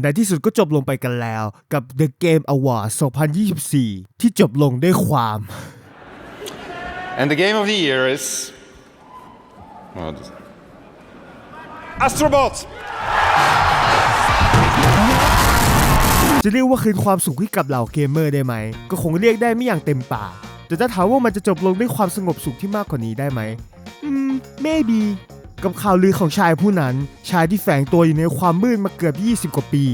ในที่สุดก็จบลงไปกันแล้วกับ The Game Award 2024 ที่จบลงด้วยความ And the game of the year is. Oh, this- Astrobot! จะเรียกว่าคืนความสุขให้กับเหล่าเกมเมอร์ได้ไหม ก็คงเรียกได้ไม่อย่างเต็มปากแต่ถ้าถามว่ามันจะจบลงด้วยความสงบสุขที่มากกว่านี้ได้ไหมอืม maybe กับข่าวลือของชายผู้นั้น ชายที่แฝงตัวอยู่ในความมืดมาเกือบ 20 กว่าปี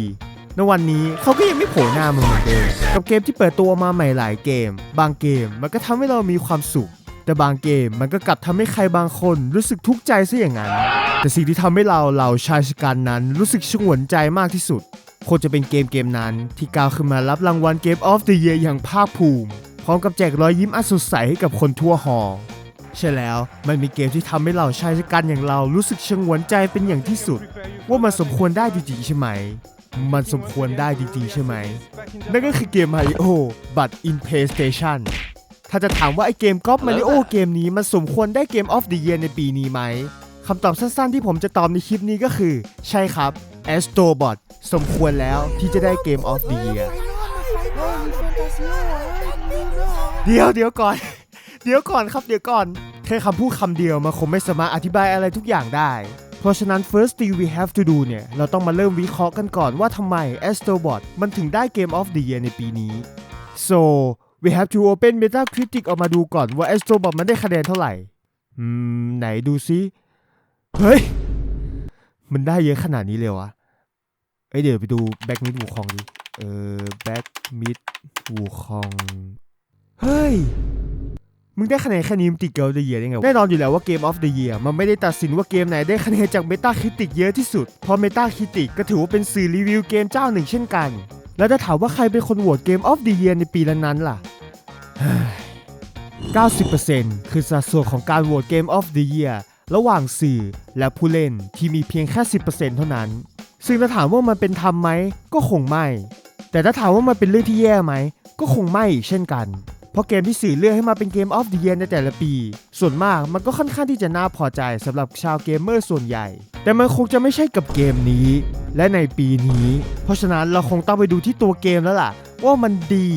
ในวันนี้เขาก็ยังไม่โผล่หน้ามาเหมือนเดิมกับเกมที่เปิดตัวมาใหม่หลายเกม บางเกมมันก็ทำให้เรามีความสุข แต่บางเกมมันก็กลับทำให้ใครบางคนรู้สึกทุกข์ใจซะอย่างนั้น แต่สิ่งที่ทำให้เราเหล่าชายชะกันนั้นรู้สึกชงวนใจมากที่สุดคงจะเป็นเกมเกมนั้น ที่ก้าวขึ้นมารับรางวัลเกมออฟเดอะเยียร์อย่างภาคภูมิ พร้อมกับแจกรอยยิ้มอันสดใสให้กับคนทั่วหอ ใช่แล้วมันมีเกมที่ทำให้เราชายชะกันอย่างเรารู้สึกชงวนใจเป็นอย่างที่สุด ว่ามันสมควรได้จริงๆใช่ไหม มันสมควรได้จริงๆใช่ไหม นั่นก็คือเกม Mario but in PlayStation ถ้าจะถามว่าไอเกมกอล์ฟมาริโอเกมนี้มันสมควรได้เกมออฟเดอะเยียร์ในปีนี้ไหมคำตอบสั้นๆที่ผมจะตอบในคลิปนี้ก็คือ ใช่ครับ Astrobot สมควรแล้วที่จะได้เกมออฟเดอะเยียร์เดี๋ยวเดี๋ยวก่อน เดี๋ยวก่อนครับเดี๋ยวก่อน แค่คำพูดคำเดียวมันคงไม่สามารถอธิบายอะไรทุกอย่างได้ เพราะฉะนั้น first thing we have to do เนี่ย เราต้องมาเริ่มวิเคราะห์กันก่อนว่าทำไม Astrobot มันถึงได้ Game of the Year ในปีนี้ so we have to open Metacritic ออกมาดูก่อนว่า Astrobot มันได้คะแนนเท่าไหร่ อืม ไหนดูซิเฮ้ย มันได้เยอะขนาดนี้เลยวะเอ้ยเดี๋ยวไปดู Back Mid วูคองดิ เออ Back Mid วูคอง เฮ้ย มึงได้คะแนนแค่นี้มึงติดเกม of the year ได้ไงวะแน่นอนอยู่แล้วว่าเกม of the year มันไม่ได้ตัดสินว่าเกมไหนได้คะแนนจาก Metacritic เยอะที่สุด เพราะ Metacritic ก็ถือว่าเป็นสื่อรีวิวเกมเจ้าหนึ่งเช่นกัน แล้วถ้าถามว่าใครเป็นคนโหวตเกม of the year ในปีนั้นๆล่ะ 90%คือสัดส่วนของการโหวตเกม of the year ระหว่างสื่อและผู้เล่นที่มีเพียงแค่ 10%เท่านั้น ซึ่งถ้าถามว่ามันเป็นธรรมไหมก็คงไม่ แต่ถ้าถามว่ามันเป็นเรื่องที่แย่ไหมก็คงไม่เช่นกัน เพราะเกมที่สื่อเลือกให้มาเป็นเกม of the year ในแต่ละปี ส่วนมากมันก็ค่อนข้างที่จะน่าพอใจสำหรับชาวเกมเมอร์ส่วนใหญ่ แต่มันคงจะไม่ใช่กับเกมนี้ และในปีนี้ เพราะฉะนั้นเราคงต้องไปดูที่ตัวเกมแล้วล่ะ ว่ามันดี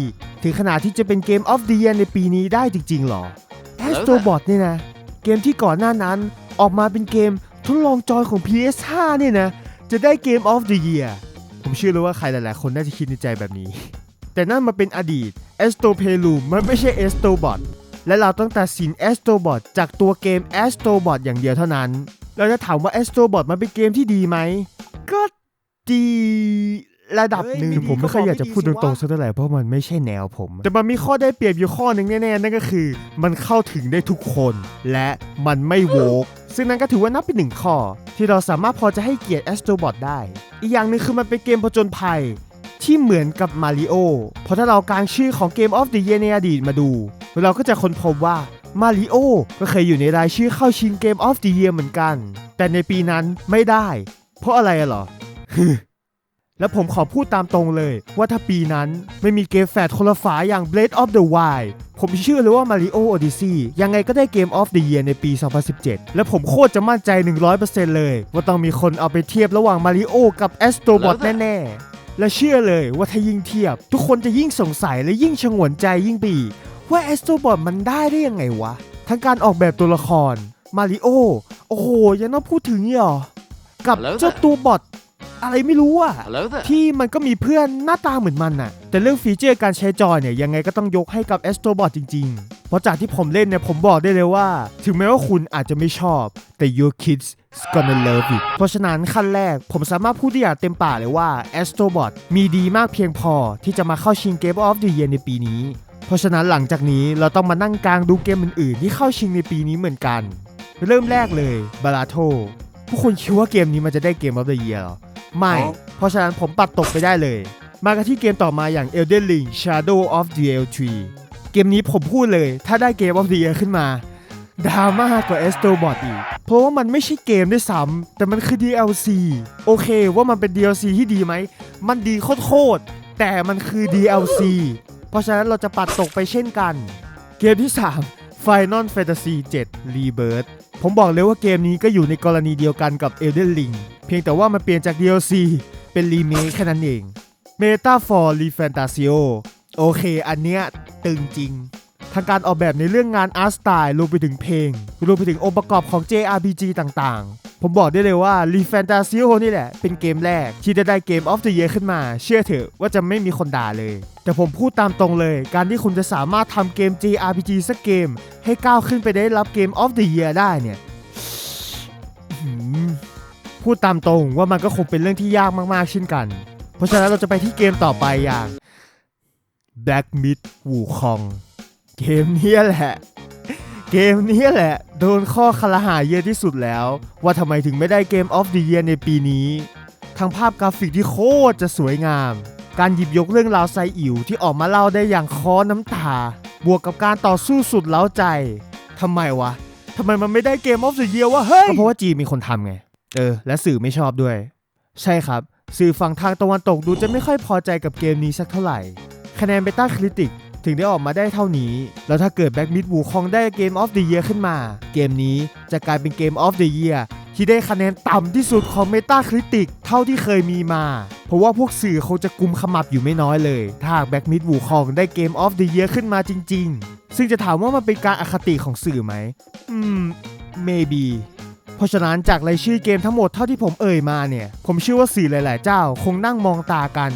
ถึงขนาดที่จะเป็นเกม of the year ในปีนี้ได้จริงๆหรอ Astrobot เนี่ยนะ เกมที่ก่อนหน้านั้นออกมาเป็นเกมทดลองจอยของ PS5 เนี่ยนะ จะได้เกม of the year ผมเชื่อเลยว่าใครหลายๆ คนน่าจะคิดในใจแบบนี้ แต่นั่นมาเป็นอดีต Astro Playroom มันไม่ใช่ Astrobot และเราต้องตัดสิน Astrobot จากตัวเกม Astrobot อย่างเดียวเท่านั้น เราจะถามว่า Astrobot มันเป็นเกมที่ดีไหม ก็ดีระดับหนึ่งเฮ้ยผมไม่ค่อยอยากจะพูดตก็บอกรงๆไม่ดีสิวะสักเท่าไหร่เพราะมันไม่ใช่แนวผม แต่มันมีข้อได้เปรียบอยู่ข้อหนึ่งแน่ๆนั่นก็คือ มันเข้าถึงได้ทุกคน และมันไม่โวกซึ่งนั่นก็ถือว่านับเป็นหนึ่งข้อ ที่เราสามารถพอจะให้เกียรติ Astrobot ได้ อีกอย่างหนึ่งคือมันเป็นเกมผจญภัย ที่เหมือนกับมาริโอเพราะถ้าเรากางชื่อของเกม of the Year ในอดีตมาดู เราก็จะค้นพบว่ามาริโอก็เคยอยู่ในรายชื่อเข้าชิงเกม of the Year เหมือนกัน แต่ในปีนั้นไม่ได้ เพราะอะไรอะเหรอ แล้วผมขอพูดตามตรงเลย ว่าถ้าปีนั้นไม่มีเกมแฟดคนละฝาอย่าง Blade of the Wild ผมเชื่อเลยว่า Mario Odyssey ยังไงก็ได้เกม of the Year ในปี 2017 และผมโคตรจะมั่นใจ 100%เลย ว่าต้องมีคนเอาไปเทียบระหว่าง Mario กับ Astrobot แน่ๆ และเชื่อเลยว่าถ้ายิ่งเทียบ ทุกคนจะยิ่งสงสัยและยิ่งชงนใจยิ่งปีว่า Astrobot มันได้ได้ยังไงวะ ทั้งการออกแบบตัวละคร Mario โอ้โห ยังต้องพูดถึงนี่หรอ กับ Hello เจ้าตัวบอทอะไรไม่รู้อะ Hello there. ที่มันก็มีเพื่อนหน้าตาเหมือนมันน่ะแต่เรื่องฟีเจอร์การใช้จอยเนี่ยยังไงก็ต้องยกให้กับ Astrobot จริง ๆ เพราะจากที่ผมเล่นเนี่ยผมบอกได้เลยว่า ถึงแม้ว่าคุณอาจจะไม่ชอบ แต่ your kids gonna love it เพราะฉะนั้นขั้นแรกผมสามารถพูดได้อย่างเต็มปากเลยว่า Astrobot มีดีมากเพียงพอที่จะมาเข้าชิง Game of the Year ในปีนี้ เพราะฉะนั้นหลังจากนี้เราต้องมานั่งกลางดูเกมอื่นๆ ที่เข้าชิงในปีนี้เหมือนกัน เริ่มแรกเลยบาราโ o ผู้คนคิดว่าเกมนี้มันจะได้เกม of the year เหรอไม่อ๋อเพราะฉะนั้นผมปัดตกไปได้เลย มากันที่เกมต่อมาอย่าง Elden Ring Shadow of the L3 เกมนี้ผมพูดเลย ถ้าได้เกม of the year ขึ้นมาดราม่ากว่า Astrobot อีก เพราะว่ามันไม่ใช่เกมด้วยซ้ำแต่มันคือ DLC โอเคว่ามันเป็น DLC ที่ดีไหม มันดีโคตรแต่มันคือ DLC เพราะฉะนั้นเราจะปัดตกไปเช่นกัน เกมที่ 3 Final Fantasy 7 Rebirth ผมบอกเลยว่าเกมนี้ก็อยู่ในกรณีเดียวกันกับ Elden Ring เพียงแต่ว่ามันเปลี่ยนจาก DLC เป็นรีเมคแค่นั้นเอง Meta for r e f a n t a s i o โอเค อันเนี้ยตึงจริง ทางการออกแบบในเรื่องงานอาร์ตสไตล์รวมไปถึงเพลง รวมไปถึงองค์ประกอบของ JRPG ต่างๆ ผมบอกได้เลยว่า r e f a n t a s i o นี่แหละ เป็นเกมแรก ที่จะได้เกม of the Year ขึ้นมา เชื่อเถอะว่าจะไม่มีคนด่าเลย แต่ผมพูดตามตรงเลย การที่คุณจะสามารถทำเกม JRPG สักเกม ให้ก้าวขึ้นไปได้รับเกม of the Year ได้เนี่ยพูดตามตรงว่ามันก็คงเป็นเรื่องที่ยากมากๆเช่นกัน เพราะฉะนั้นเราจะไปที่เกมต่อไปอย่าง Black Myth Wukong เกมนี้แหละ เกมนี้แหละ โดนข้อคลหาเยอะที่สุดแล้ว ว่าทำไมถึงไม่ได้เกม of the Year ในปีนี้ ทั้งภาพกราฟิกที่โคตรจะสวยงาม การหยิบยกเรื่องราวไซอิ๋วที่ออกมาเล่าได้อย่างคอน้ำตา บวกกับการต่อสู้สุดเล้าใจทำไมวะทำไมมันไม่ได้เกม of the year วะเฮ้ยก็เพราะว่าจีมีคนทำไง เออ และสื่อไม่ชอบด้วย ใช่ครับ สื่อฝั่งทางตะวันตกดูจะไม่ค่อยพอใจกับเกมนี้สักเท่าไหร่ คะแนนเบต้าคริติกถึงได้ออกมาได้เท่านี้ แล้วถ้าเกิดแบ็กมิดวูคองได้เกม of the year ขึ้นมา เกมนี้จะกลายเป็นเกม of the year ที่ได้คะแนนต่ำที่สุดของ Metacritic เท่าที่เคยมีมา เพราะว่าพวกสื่อเขาจะกุมขมับอยู่ไม่น้อยเลย ถ้าแบ็กมิดวูคองได้เกม of the year ขึ้นมาจริง ๆ ซึ่งจะถามว่ามันเป็นการอคติของสื่อไหม อืม maybe เพราะฉะนั้นจากรายชื่อเกมทั้งหมดเท่าที่ผมเอ่ยมาเนี่ย ผมเชื่อว่าสื่อหลาย ๆ เจ้า คงนั่งมองตากัน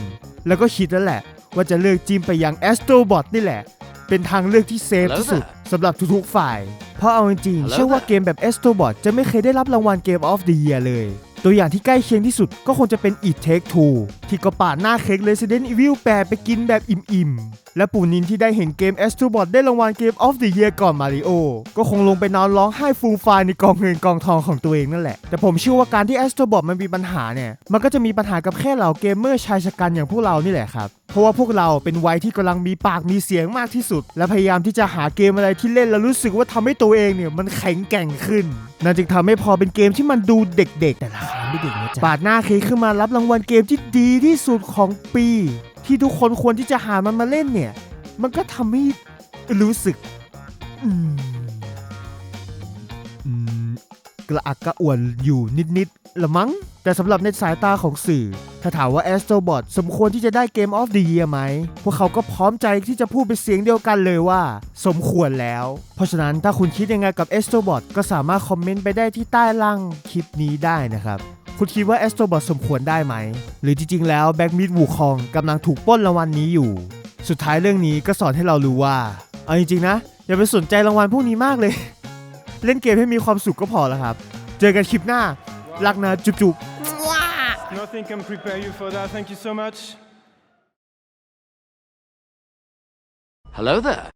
แล้วก็คิดแล้วแหละ ว่าจะเลือกจิ้มไปยัง Astrobot นี่แหละ เป็นทางเลือกที่เซฟที่สุดสำหรับทุกๆฝ่าย เพราะเอาจริงๆเชื่อว่าเกมแบบ Astrobot จะไม่เคยได้รับรางวัลเกม of the Year เลย ตัวอย่างที่ใกล้เคียงที่สุดก็คงจะเป็น It Take Two ที่ก็ปาดหน้าเค้ก Resident Evil 8 ไปกินแบบอิ่มๆ และปูนินที่ได้เห็นเกม Astrobot ได้รางวัลเกม of the Year ก่อนมาริโอก็คงลงไปนอนร้องไห้ฟูมฟายในกองเงินกองทองของตัวเองนั่นแหละ แต่ผมเชื่อว่าการที่ Astrobot มันมีปัญหาเนี่ย มันก็จะมีปัญหากับแค่เหล่าเกมเมอร์ชายชะกันอย่างพวกเรานี่แหละครับเพราะว่าพวกเราเป็นวัยที่กำลังมีปากมีเสียงมากที่สุด และพยายามที่จะหาเกมอะไรที่เล่นแล้วรู้สึกว่าทำให้ตัวเองเนี่ยมันแข็งแกร่งขึ้นนั่นจึงทำให้พอเป็นเกมที่มันดูเด็กๆ แต่ราคาไม่เด็กนะจ๊ะปาดหน้าเคขึ้นมารับรางวัลเกมที่ดีที่สุดของปี ที่ทุกคนควรที่จะหามันมาเล่นเนี่ย มันก็ทำให้รู้สึก อืมอืมกระอักกระอ่วนอยู่นิดๆละมั้ง แต่สำหรับในสายตาของสื่อ ถ้าถามว่า Astrobot สมควรที่จะได้เกม of the year ไหม พวกเขาก็พร้อมใจที่จะพูดเป็นเสียงเดียวกันเลยว่า สมควรแล้ว เพราะฉะนั้นถ้าคุณคิดยังไงกับ Astrobot ก็สามารถคอมเมนต์ไปได้ที่ใต้ล่างคลิปนี้ได้นะครับ คุณคิดว่า Astrobot สมควรได้ไหม หรือจริงๆ แล้ว Back Mid Wukong กำลังถูกปล้นรางวัลนี้อยู่ สุดท้ายเรื่องนี้ก็สอนให้เรารู้ว่า เอาจริงๆนะ อย่าไปสนใจรางวัลพวกนี้มากเลย เล่นเกมให้มีความสุขก็พอแล้วครับ เจอกันคลิปหน้า รักนะจุ๊บๆ Nothing can prepare you for that. Thank you so much. Hello there.